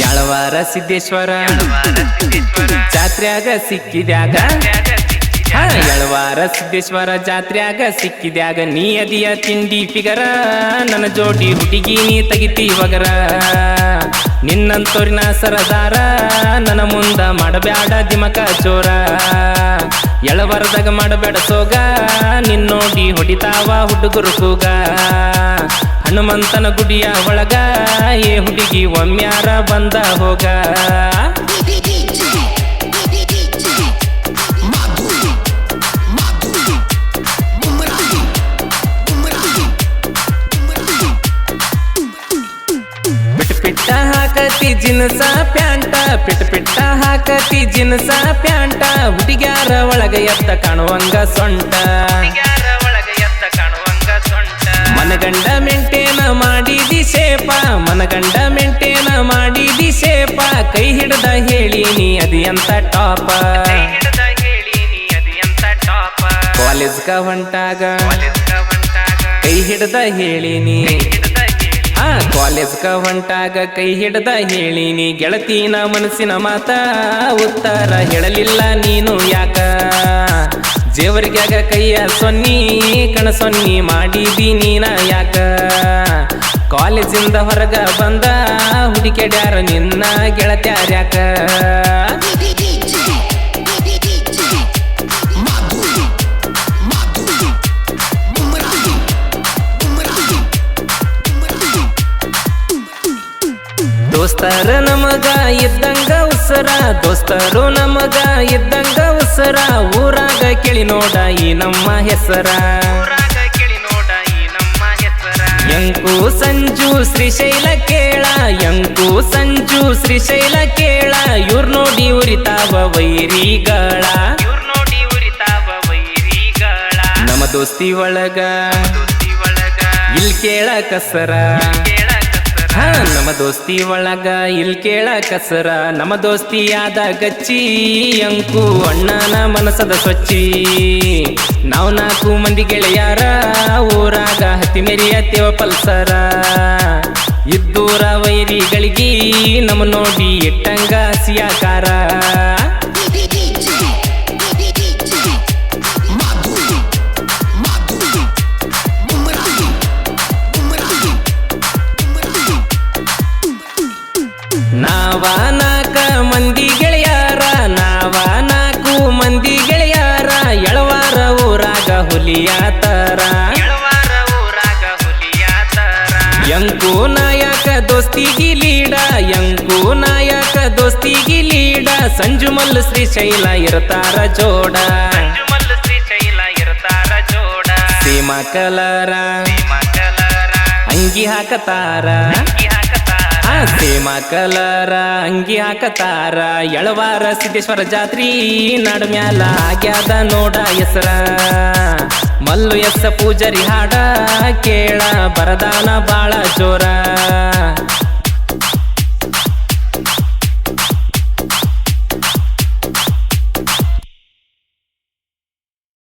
ಯಾಳವಾರ ಸಿದ್ದೇಶ್ವರ? ಜಾತ್ರ್ಯಾಗ ಸಿಕ್ಕಿದ್ಯಾಗ? ಯಳವಾರ ಸಿದ್ದೇಶ್ವರ ಜಾತ್ರ್ಯಾಗ ಸಿಕ್ಕಿದ್ಯಾಗ? ನೀ ಅದಿಯ ತಿಂಡಿ ಫಿಗರ, ನನ್ನ ಜೋಡಿ ಹುಡುಗಿ ನೀ ತೆಗಿತಿ ಇವಗರ ನಿನ್ನಂತೋರಿನ ಸರದಾರ, ನನ್ನ ಮುಂದ ಮಾಡಬ್ಯಾಡ ದಿಮಕ ಚೋರ ಎಳವರದಾಗ ಮಾಡಬೇಡ ಸೋಗ, ನಿನ್ನೋಡಿ ಹೊಡಿತಾವ ಹುಡುಗರು ಕೂಗ. ಹನುಮಂತನ ಗುಡಿಯ ಒಳಗ ಏ ಹುಡುಗಿ ಒಮ್ಮ್ಯಾರ ಬಂದ ಹೋಗ. ಪಿಟ್ ಪಿಟ್ಟ ಹಾಕತಿ ಜಿನಸ ಪ್ಯಾಂಟ ಪಿಟ್ ಪಿಟ್ಟ ಹಾಕತಿ ಜಿನಸ ಪ್ಯಾಂಟ ಹುಡುಗ್ಯಾರ ಒಳಗ ಎತ್ತ ಕಾಣುವಂಗ ಸೊಂಟ. ಮನಗಂಡ ಮೆಂಟೇನ ಮಾಡಿದಿ ಸೇಪ ಮನಗಂಡ ಮೆಂಟೇನ ಮಾಡಿದಿ ಸೇಪ ಕೈ ಹಿಡ್ದ ಹೇಳಿ ನೀ ಅದಿ ಅಂತ ಟಾಪ. ಕಾಲೇಜ್ಗ ಹೊಂಟಾಗ ಕೈ ಹಿಡ್ದ ಹೇಳಿನಿ. ಆ ಕಾಲೇಜ್ಗ ಹೊಂಟಾಗ ಕೈ ಹಿಡ್ದ ಹೇಳಿನಿ. ಗೆಳತಿನ ಮನಸ್ಸಿನ ಮಾತ ಉತ್ತರ ಹೇಳಲಿಲ್ಲ ನೀನು ಯಾಕ? ದೇವರಿಗಾಗ ಕೈಯ ಸೊನ್ನಿ ಕಣ ಸೊನ್ನಿ ಮಾಡಿದಿ ನೀನ ಯಾಕ? ಕಾಲೇಜಿಂದ ಹೊರಗ ಬಂದ ಹುಡುಕೆಡ್ಯಾರ ನಿನ್ನ ಗೆಳತ್ಯಾರ್ಯಾಕ ದೋಸ್ತರ ನಮಗ ಇದ್ದಂಗ ಉಸರ, ದೋಸ್ತರು ನಮಗ ಇದ್ದಂಗ ಉಸರ, ಊರಾಗ ಕೇಳಿ ನೋಡ ಈ ನಮ್ಮ ಹೆಸರ. ಸಂಜು ಶ್ರೀಶೈಲ ಕೇಳ, ಎಂಕು ಸಂಜು ಶ್ರೀಶೈಲ ಕೇಳ, ಇವ್ರ್ ನೋಡಿ ಉರಿತಾವ ವೈರಿಗಳ. ನಮ್ಮ ದೋಸ್ತಿ ಒಳಗ ಇಲ್ಲಿ ಕೇಳ ಕಸರ. ಹಾ, ನಮ್ಮ ದೋಸ್ತಿ ಒಳಗ ಇಲ್ ಕೇಳ ಕಸರ ನಮ್ಮ ದೋಸ್ತಿ ಆದ ಗಚ್ಚಿ, ಅಂಕು ಅಣ್ಣನ ಮನಸದ ಸ್ವಚ್ಛಿ ನಾವು ನಾಲ್ಕು ಮಂದಿ ಗೆಳೆಯಾರ, ಊರಾಗ ಹತ್ತಿ ಮೆರಿಯತ್ತೇವ ಪಲ್ಸರ. ಇದ್ದೂರ ವೈರಿಗಳಿಗೆ ನಮ್ಮ ನೋಡಿ ಇಟ್ಟಂಗ ಹಸಿಯಾಕಾರ ಹುಲಿಯ ಎಂಕು ನಾಯಕ ದೋಸ್ತಿಗಿ ಲೀಡ ಎಂಕು ನಾಯಕ ದೋಸ್ತಿಗಿ ಲೀಡ. ಸಂಜು ಶ್ರೀ ಶ್ರೀಶೈಲ ಇರ್ತಾರ ಜೋಡ. ಸೀಮಾ ಕಲರ. ಅಂಗಿ ಹಾಕತಾರ. ಸೇಮ ಕಲರ ಅಂಗಿ ಹಾಕತಾರ. ಎಳವಾರ ಸಿದ್ದೇಶ್ವರ ಜಾತ್ರಿ ನಡ್ಮ್ಯಾಲ ಆಗ್ಯಾದ ನೋಡ ಹೆಸರ. ಮಲ್ಲು ಎಸ್ಸ ಪೂಜರಿ ಹಾಡ ಕೇಳ, ಬರದಾನ ಬಾಳ ಜೋರ.